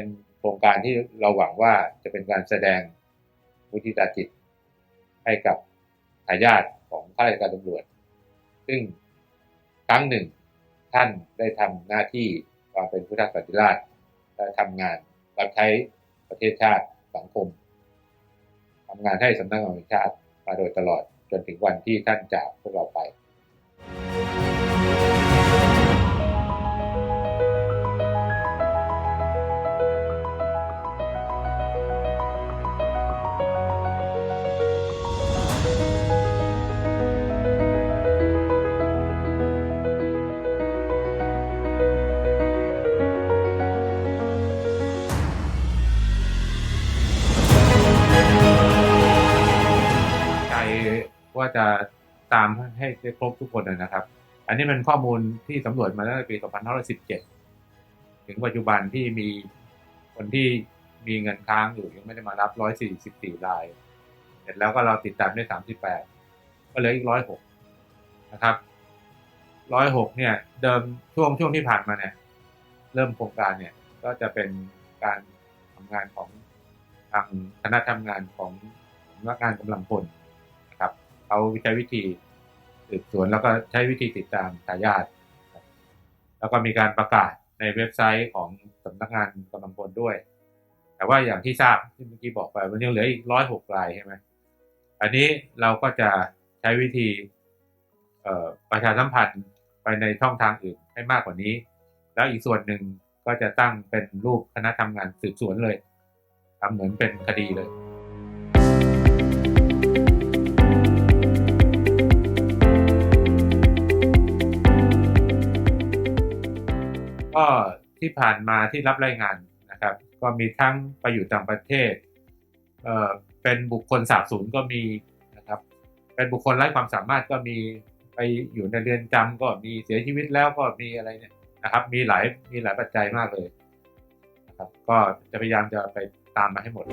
เป็นโครงการที่เราหวังว่าจะเป็นการแสดงมุทิตาจิต ให้กับทายาทของข้าราชการตำรวจ ซึ่งครั้งหนึ่งท่านได้ทำหน้าที่ความเป็นผู้ทักษฏิราชและทำงานรับใช้ประเทศชาติสังคมทำงานให้สำนักงานวจแห่งชาติมาโดยตลอดจนถึงวันที่ท่านจากพวกเราไป ว่าจะตามให้ได้ครบทุกคนนะครับ อันนี้เป็นข้อมูลที่สำรวจมาตั้งแต่ปี 2517 ถึงปัจจุบันที่มีคนที่มีเงินค้างอยู่ยังไม่ได้มารับ 144 ราย เสร็จแล้วก็เราติดตามได้ 38 ก็เหลืออีก 106 นะครับ 106 เนี่ย เดิมช่วงช่วงที่ผ่านมาเนี่ย เริ่มโครงการเนี่ย ก็จะเป็นการทำงานของทางคณะทำงานของสำนักงานกำลังพล เขาใช้วิธีสืบสวนแล้วก็ใช้วิธีติดตามทายาทแล้วก็มีการประกาศในเว็บไซต์ของสำนักงานกำลังพลด้วย แต่ว่าอย่างที่ทราบที่เมื่อกี้บอกไปมันยังเหลืออีกร้อยหกรายใช่ไหมอันนี้เราก็จะใช้วิธีประชาสัมพันธ์ไปในช่องทางอื่นให้มากกว่านี้ แล้วอีกส่วนหนึ่งก็จะตั้งเป็นรูปคณะทำงานสืบสวนเลยทำเหมือนเป็นคดีเลย ก็ที่ผ่านมาที่รับรายงานนะครับ ก็มีทั้งไปอยู่ต่างประเทศเอ่อเป็นบุคคลสาบสูญก็มีนะครับ เป็นบุคคลไร้ความสามารถก็มีไปอยู่ในเรือนจำก็มีเสียชีวิตแล้วก็มีอะไรเนี่ยนะครับ มีหลายมีหลายปัจจัยมากเลยนะครับ ก็จะพยายามจะไปตามมาให้หมด